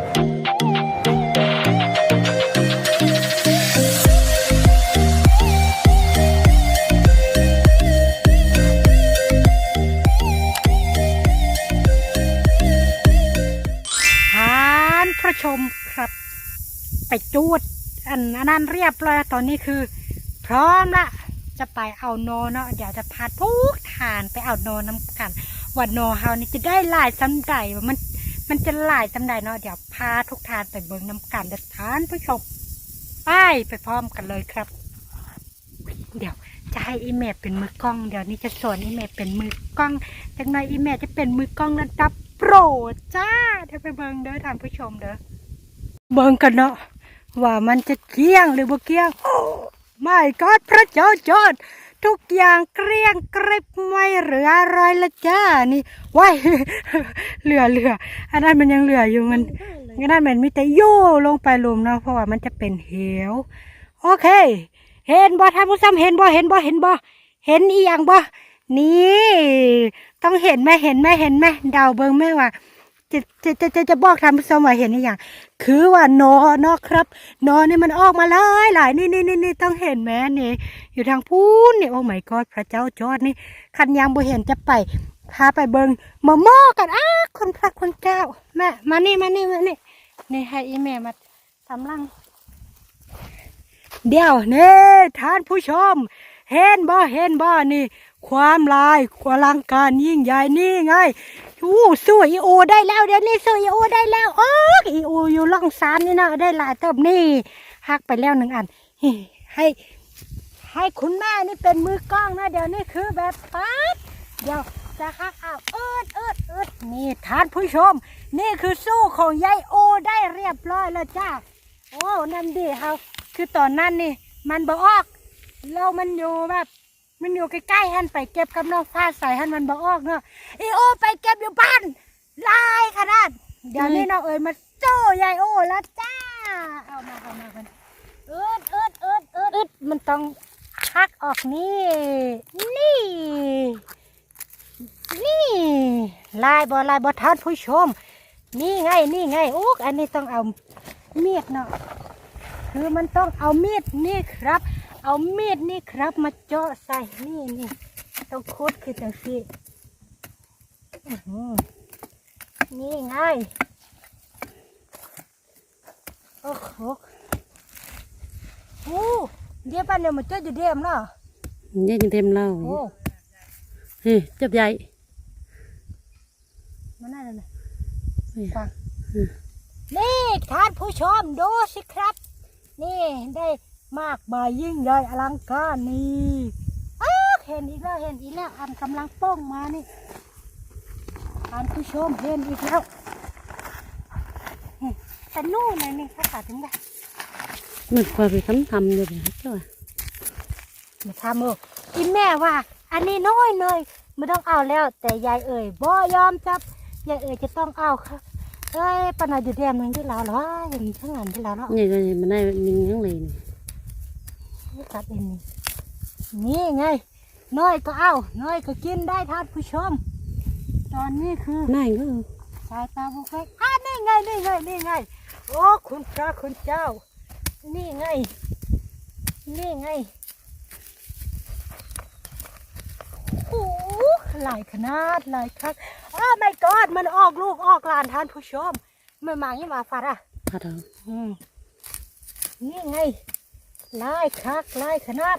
ท่านผู้ชมครับ ไปจูด อันนั้นเรียบร้อยตอนนี้คือ พร้อมละจะไปเอาโนเนาะเดี๋ยวจะพาทุกทานไปเอาโนน้ำกันว่าโนเฮานี่จะได้ลายสำใดว่ามัน มันจะหลายสำใดเนาะเดี๋ยวพาทุกทานไปเบิ่งน้ำกันเดี๋ยวท่านผู้ชมไปไปพร้อมกันเลยครับ เดี๋ยวจะให้อีเมลเป็นมือกล้อง เดี๋ยวนี้จะสอนอีเมลเป็นมือกล้องจากนั้นอีเมลจะเป็นมือกล้องระดับโปรจ้าเดี๋ยวไปเบิ่งเด้อท่านผู้ชมเด้อเบิ่งกันเนาะว่ามันจะเกลี้ยงหรือบ่เกลี้ยงโอ้ไม่ก็พระเจ้าจอด ทุกอย่างเกลี้ยงกริบไม่เหลืออะไรละจ้านี่ว้ายเหลือเหลืออันนั้นมันยังเหลืออยู่มันอันนั้นมันมีแต่โย่ลงไปลุมเนาะเพราะว่ามันจะเป็นเหวโอเค เห็นบ่ท่านผู้ชมเห็นบ่เห็นบ่เห็นบ่เห็นอีหยังบ่นี่ ต้องเห็นไหมเห็นไหมเห็นไหมเดาเบิ่งไหมว่า จะจะจะจะจะบอกท่านผู้ชมว่าเห็นอีหยังคือว่านเนาะครับโนนี่มันออกมาหลายหลายนี่นี่นี่นี่ต้องเห็นไหมนี่ อยู่ทางพูนนี่โอ้ my god พระเจ้าจอดนี่คันยังบ่เห็นจะไปพาไปเบิงมาหม้อกันอ้าคนพระคนเจ้าแม่มานี่มานี่มานี่นี่ให้อีแม่มาทำรังเดี๋ยวนี่ท่านผู้ชม เห็นบ่เห็นบ่นี่ ความลายความลังการยิ่งใหญ่นี่ไงอู้สู้อีโอได้แล้วเดี๋ยวนี้สู้อีโอได้แล้วโอ้อีโออยู่ล่องซานนี่นะได้หลายเติบนี่หักไปแล้วหนึ่งอันให้ให้คุณแม่นี่เป็นมือกล้องนะ เดี๋ยวนี้คือแบบปั๊บเดี๋ยวจะหักเอาเอิดเอิดเอิดนี่ท่านผู้ชม นี่คือสู้ของยายโอได้เรียบร้อยแล้วจ้าโอ้นั่นดีครับคือตอนนั้นนี่ มันบ่ออกเรามันอยู่แบบ มันอยู่ใกล้ๆหันไปเก็บกับน้องฟ้าใสหันมันบ่ออกเนาะอีโอไปเก็บอยู่บ้านลายขนาดเดี๋ยวนี้น้องเอ๋ยมาโจ้ยายโอแล้วจ้าเอามาเอามากันเอิดเอิดเอิดเอิดเอิดมันต้องหักออกนี่ นี่ นี่ลายบ่ลายบ่ท่านผู้ชม นี่ไงนี่ไงโอ้อันนี้ต้องเอามีดเนาะคือมันต้องเอามีดนี่ครับ เอามีดนี่ครับมาเจาะใส่นี่นี่ต้องคุดคือจังสิอื้อหือนี่ไงโอ้โหโอ้เดี๋ยวปันเดี๋ยวมาเจาะอยู่เดียมเนาะนี่ยังเต็มเหล้าโอ้เฮ้ยจับใหญ่มันน่าจะนะเฮ้ยฟังอืมนี่ท่านผู้ชมดูสิครับ นี่ได้ มากมายยิ่งใหญ่อลังการนี่อ้าวเห็นอีกแล้วเห็นอีกแล้วอันกำลังโป้งมานี่ท่านผู้ชมเห็นอีกแล้วนี่แต่นู่นนะนี่เขาขาดถึงได้มันคอยไปทำทำอยู่เลยจ้ามาทำเอออีแม่ว่า อันนี้น้อยเลยไม่ต้องเอาแล้ว แต่ยายเอ่ยบ่ยอมจับยายเอ่ยจะต้องเอาค่ะเอ้ยปานอยอยู่เดียมนึงที่เราเหรอวะอย่างนี้ทั้งนั้นที่เราเนาะนี่ก็มันได้ยิงทั้งเลยนี่นี่ กัดเองนี่นี่ไง น้อยก็เอาน้อยก็กินได้ท่านผู้ชม ตอนนี้คือน่าก็สายตาบุกเล็กอ่านี่ไงนี่ไงนี่ไง โอ้คุณพระคุณเจ้า นี่ไง นี่ไงโอ้โหหลายขนาดหลายครับอ้าวไม่กอดมันออกลูกออกหลานท่านผู้ชมมันมาอย่างนี้มาฟาดอะพาเถาอืมนี่ไง ลายคักลายขนาด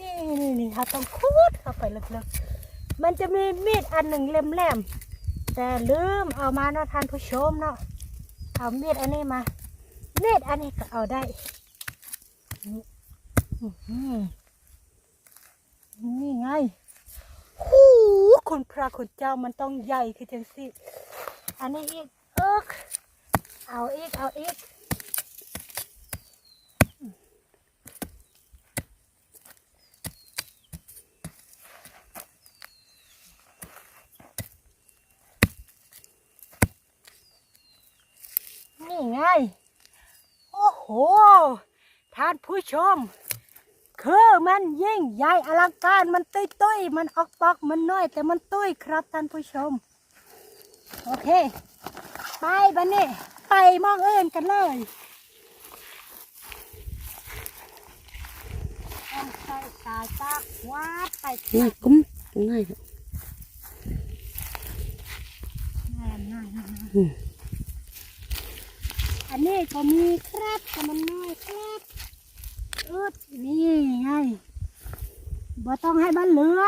นี่นี่นี่เราต้องคูดเข้าไปลึกๆ มันจะมีมีดอันหนึ่งแหลมๆแต่ลืมเอามาเนาะท่านผู้ชมเนาะเอามีดอันนี้มามีดอันนี้ก็เอาได้นี่อื้อหือนี่ไงหูคุณพระคุณเจ้ามันต้องใหญ่คือจังสิ อันนี้อีกเอิกเอาอีกเอาอีก นี่ ไง โอ้โห ท่านผู้ชม คือมันยิ่งใหญ่อลังการมันตุ้ยตุ้ยๆมันออกปอกมันน้อย แต่มันตุ้ยครับท่านผู้ชม โอเค ไปบันนี้ไปมองเอินกันเลยต้องใส่สายตากวาดไปง่ายกุ้มง่ายครับง่ายง่ายง่าย อืมอันนี้ก็มีครับแต่มันน้อยครับอึดนี่ไงบ่ต้องให้มันเหลือ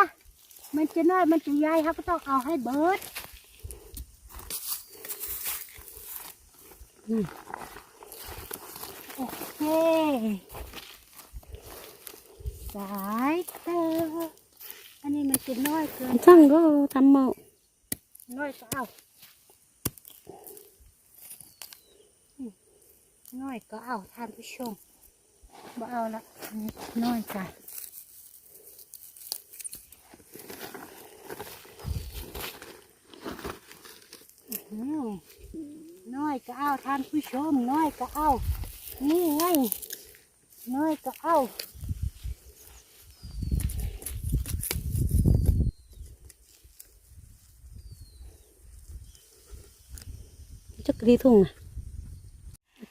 มันจะน้อยมันจะใหญ่ครับก็ต้องเอาให้เบิดอืมโอเคสายเตออันนี้มันจะน้อยเกินช่างก็ทำเมาน้อยก็เอาอืม น้อยก็เอาท่านผู้ชมบ่เอาละน้อยจ้ะน้อยก็เอาท่านผู้ชม น้อยก็เอานี่ไงน้อยก็เอาจักรีทุ่งอะ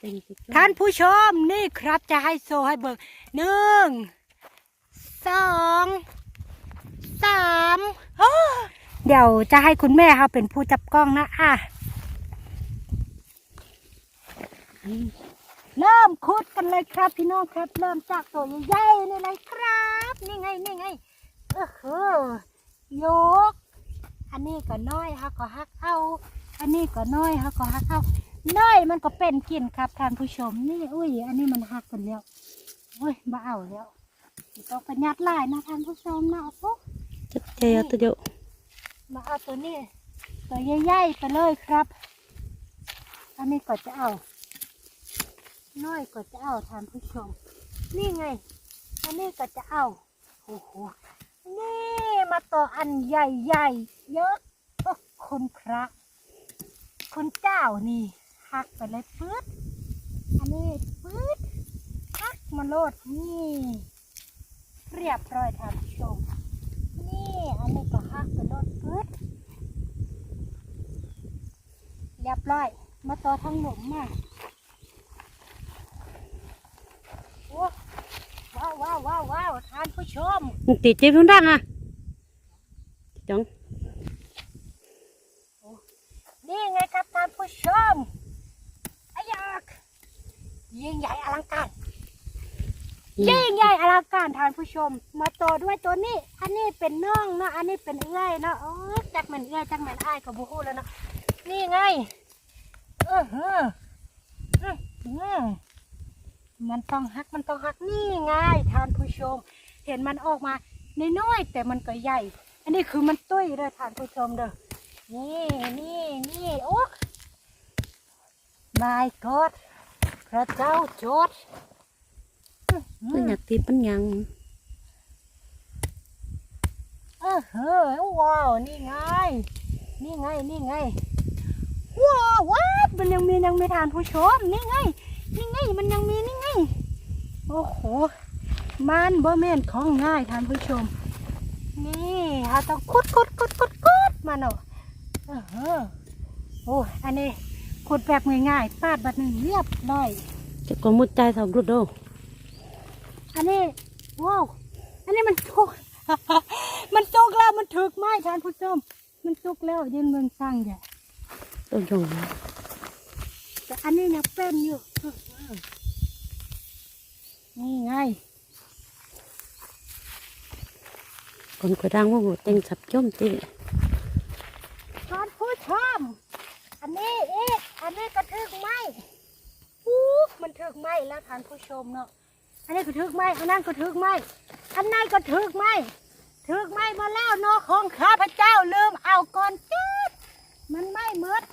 เป็นสิบท่านผู้ชมนี่ครับจะให้โซให้เบิกหนึ่งสองสามอ้เดี๋ยวจะให้คุณแม่เขาเป็นผู้จับกล้องนะอะเริ่มขุดกันเลยครับพี่น้องครับ เริ่มจากตัวใหญ่ๆนี่เลยครับ นี่ไงนี่ไงเออเออยก อันนี้ก็น้อยฮะก็ฮักเอา อันนี้ก็น้อยฮะก็ฮักเอา น้อยมันก็เป็นกินครับท่านผู้ชมนี่อุ้ย อันนี้มันหักกันแล้วโอ้ยมาเอาแล้วต้องประหยัดหลายนะท่านผู้ชมนะเอาปุ๊บจักเจียตัวเดียวมาเอาตัวนี้ตัวใหญ่ๆไปเลยครับ อันนี้ก็จะเอา น้อยก็จะเอาท่านผู้ชม นี่ไง อันนี้ก็จะเอาโอ้โหนี่มาต่ออันใหญ่ๆเยอะโอ้คุณพระ คุณเจ้านี่ หักไปเลยปื๊ดอันนี้ปื๊ดหักมาโลดนี่เรียบร้อยท่านผู้ชมนี่อันนี้ก็หักไปโลดปื๊ดเรียบร้อย มาต่อทางหนุ่มมาโอ้ว้าวว้าวว้าวว้าวท่านผู้ชมมันติดเจ็บทุ่งดังอะจังนี่ไงครับท่านผู้ชมอายาก ยิ่งใหญ่อลังการยิ่งใหญ่อลังการท่านผู้ชม มาต่อด้วยตัวนี้ อันนี้เป็นน่องเนาะอันนี้เป็นเอื้อยเนาะโอ้ยจักแมันเอื้อยจักแมันอ้ายกับบูฮูแล้วเนาะนี่ไงเออเอออื้อหือมันต้องหักมันต้องหักนี่ไงท่านผู้ชม เห็นมันออกมาน้อยๆแต่มันก็ใหญ่ อันนี้คือมันตุ้ยเลยท่านผู้ชมเด้อนี่นี่นี่โอ้ my god พระเจ้าจอดก็อยากติดปัญญังเออเฮ้ยว้าว นี่ไง นี่ไง นี่ไง ว้าวว้าวมันยังมียังมีทานผู้ชม นี่ไง นี่ไง มันยังมีนี่ไง โอ้โห มันบ่แม่นของง่ายท่านผู้ชม นี่เราต้องคุดคุดคุดคุดคุดมาเนาะเออเฮ้อโอ้ อันนี้ ขุดแบบง่ายๆปาดบัดหนึ่งเรียบร้อยจะก็มุดใจสองกรุดโดอันนี้ว้าวอันนี้มันจุก มันจุกแล้วมันถึกไหมท่านผู้ชม มันจุกแล้วยืนเมืองสร้างใหญ่ต้นชงแต่อันนี้ยังเป็นอยู่ นี่ไงคนกระดังว่าหมดเต็งสับจมตี ท่านผู้ชม อันนี้อีกอันนี้ก็ถึกไหมอู้มันถึกไหมแล้วท่านผู้ชมเนาะอันนี้ก็ถึกไหมอันนั้นก็ถึกไหมอันนั้นก็ถึกไหมถึกไหมมาแล้วเนาะของข้าพเจ้าลืมเอาก่อนจืดมันไม่หมด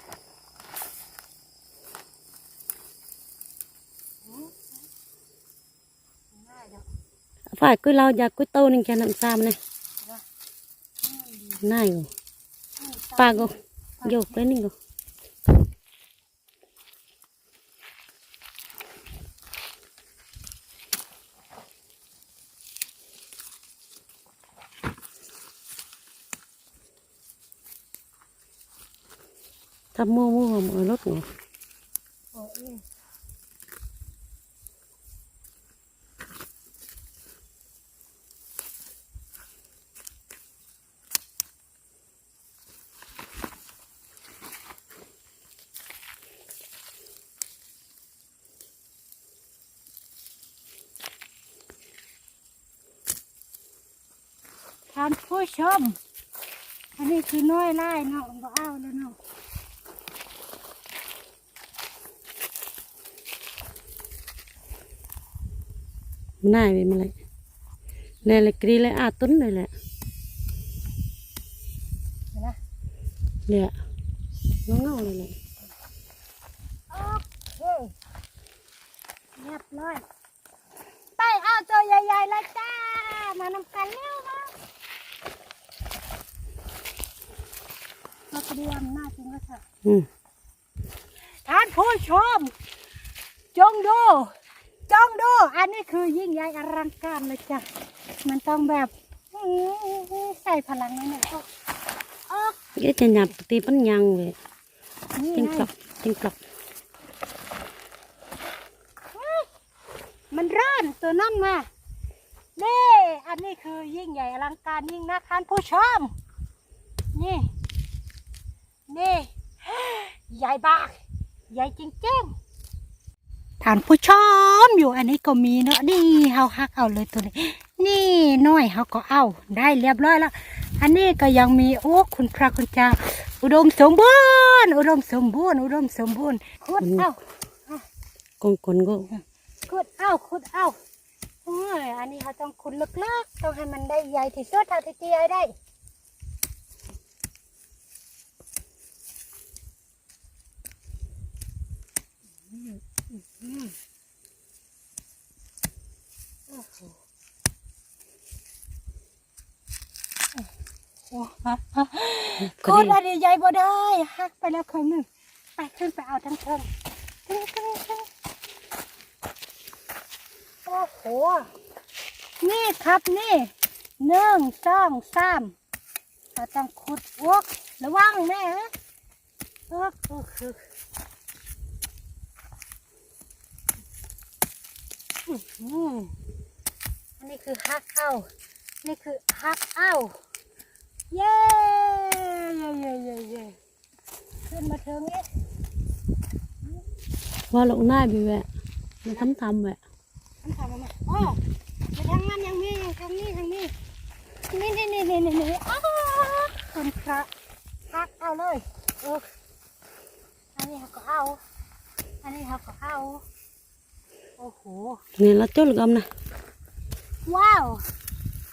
ฝ่ายกุ้ยเราอยากกุ้ยโตนึงแค่น้ำซามเลยน่าอยู่ปลาก็โยกไปนี่ก็ ท tập mua mua mà ở lốt ngủ โอ้ยท่านผู้ชม อันนี้คือน้อยไล่เนาะบ่เอาแล้วเนาะ này về mà lại này là cái lại à tuấn này lại เห็นไหม nè nó ngầu này lại โอเคเรียบร้อยไปเอาตัวใหญ่ๆเลยจ้า มานำกันเร็วมาเราเตรียมหน้าจริงแล้วค่ะ ừ ท่านผู้ชม จงดูจงดู อันนี้คือยิ่งใหญ่อลังการเลยจ้ะ มันต้องแบบอื้อใส่พลังนิดหน่อยออกออก cái chân nhặt tí bắn nhang về นี่ trên ไง cọc trên cọc มันร้อนตัวนั่นมาเน่อันนี้คือยิ่งใหญ่อลังการยิ่งนักท่านผู้ชม นี่ นี่ ใหญ่บาก ใหญ่จริงๆ ท่านผู้ชมอยู่อันนี้ก็มีเนอะนี่เฮาฮักเอาเลยตัวนี้ นี่น้อยเฮาก็เอาได้เรียบร้อยแล้ว อันนี้ก็ยังมีโอ้คุณพระคุณเจ้า อุดมสมบูรณ์อุดมสมบูรณ์อุดมสมบูรณ์คุดเอา con con gỗ ขุดเอาขุดเอาโอ้ยอันนี้เขาต้องขุดลึกๆต้องให้มันได้ใหญ่ที่สุดเท่าที่จะใหญ่ได้อืมอืม โอ้โหโอ้โหขุดอันนี้ใหญ่บ่ได้หักไปแล้วครึ่งหนึ่งไปขึ้นไปเอาทั้งเทิงทั้งทั้งทั้งโอ้โห นี่ครับนี่หนึ่งสองสามเราต้องขุดวกระวังแม่ฮะเออเออคือ อื้อหืออันนี้คือฮักเอานี่คือฮักเอาเย้เย้เย้เย้เย้ขึ้นมาเทิงนี้ qua lậu nai bị vậy nó thấm thầm vậy ทำทำมาอ๋อไปทางนั้นยังมียังทางนี้ทางนี้ นี่นี่นี่นี่นี่นี่อ้าวคุณพระพักเอาเลยเอออันนี้เขาก็เอา อันนี้เขาก็เอา โอ้โห này là chốt gầm này ว้าว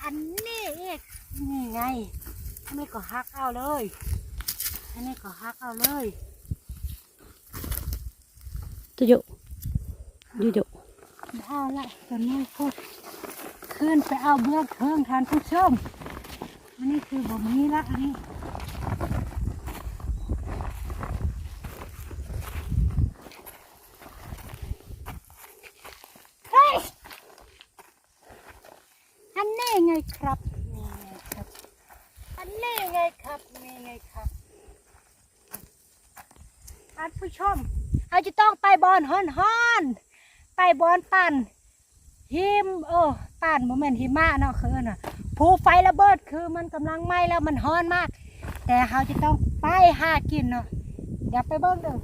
อันนี้อีกนี่ไงอันนี้ก็ฮักเอาเลย อันนี้ก็ฮักเอาเลย tôi dụ đi dụ เอาละตอนนี้พูดขึ้นไปเอาเบื้องเครื่องทานผู้ชมอันนี้คือบ่มีละอันนี้ เฮ้ย อันนี้ไงครับนี่ไงครับ อันนี้ไงครับนี่ไงครับท่าน ผู้ชมเราจะต้องไปบอลฮอนฮอนไปบอลปั่นหิมโอ้ปั่นโมเมนต์หิมะเนาะคือน่ะภูไฟระเบิดคือมันกำลังไหม้แล้วมันฮอนมาก แต่เราจะต้องไปหากินเนาะเดี๋ยวไปเบิ้งดูอ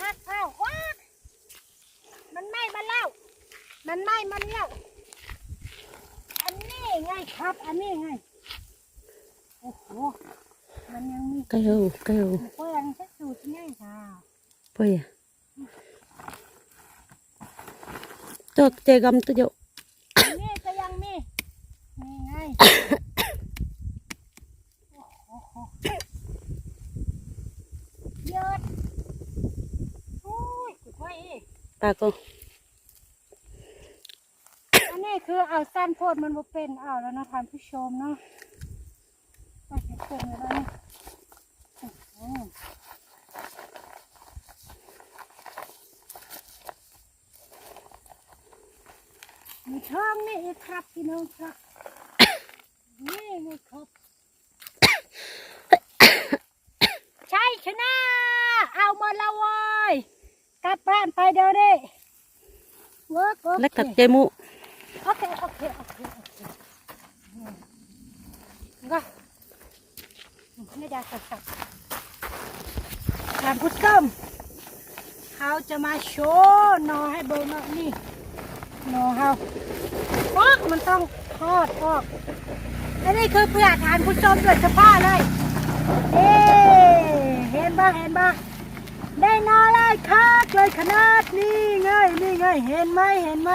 ฮักเข้าว้ามันไหม้มาแล้ว มันไหม้มันแล้ว อั นนี้ไงครับ อันนี้ไงโอ้โหมันยังมี cái hầu cái hầu เปื้อนสักสูตรง่ายค่ะ bây à tôi chơi gầm tôi dụ อันนี้ก็ยังมีนี่ไงโอ้โหเยอะโอ้ยกูไว้อีก bà cô อันนี้ คือเอาสั้นโพดมันบ่เป็นเอาแล้วนะท่านผู้ชมเนาะไปเห็นเป็นแล้วนะอืมมีช่องนี่อีกครับพี่น้องครับนี่ไม่ครบใช่ชนะ เอามาละว้ยกลับบ้านไปเดี๋ยวนี้เวิร์กโอแล้วเคกับเจมุ โอเคโอเคโอเคโอเคก็ไม่ได้สักสักท่านผู้ชมเขาจะมาโชว์นอให้เบิ่งหน่อนี่นอเขาฟอกมันต้องทอดออกอันนี้คือเพื่อทานผู้ชมโดยเฉพาะเลยเอ๊เห็นบ้าเห็นบ้าได้นอเลยคักเลยขนาดนี้ไงนี่ไงเห็นไหมเห็นไหม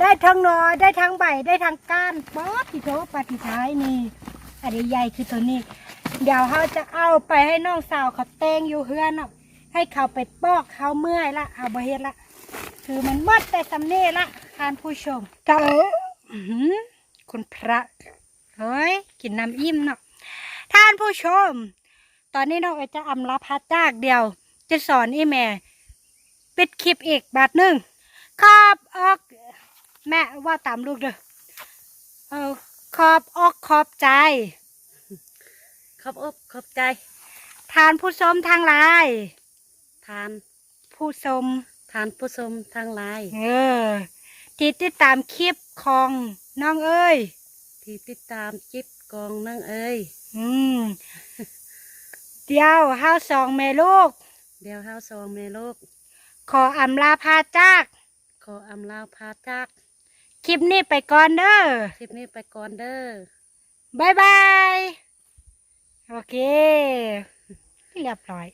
ได้ทั้งนอได้ทั้งใบได้ทั้งก้านป๊อดที่โถปฏิท้ายนี่อันนี้ใหญ่คือตัวนี้ เดี๋ยวเขาจะเอาไปให้น้องสาวเขาแตงอยู่เฮือนเนาะให้เขาไปปอกเขาเมื่อยละเอาบเฮ็ดละ คือมันหมดแต่สำเนีละท่านผู้ชมเจ้าอื้อหือคุณพระเฮ้ยกินน้ำอิ่มเนาะท่านผู้ชม ตอนนี้น้องเอ๋ยจะอำลาพัดจากเดียว จะสอนอีแม่ปิดคลิปอีกบาทหนึ่งขอบออก แม่ว่าตามลูกเด้อเออขอบอกขอบใจ ขอบอกขอบใจ ทานผู้ชมทางไลน์ทานผู้ชมทานผู้ชมทางไลน์เออที่ติดตามคลิปของน้องเอ้ยที่ติดตามจิบกองนั่งเอ้ยอืมเดี๋ยวห้าสองแม่ลูก เดี๋ยวเฮาสองแม่ลูก ขออำลาพาจาก ขออำลาพาจาก คลิปนี้ไปก่อนเด้อคลิปนี้ไปก่อนเด้อบายบาย โอเคเรียบร้อย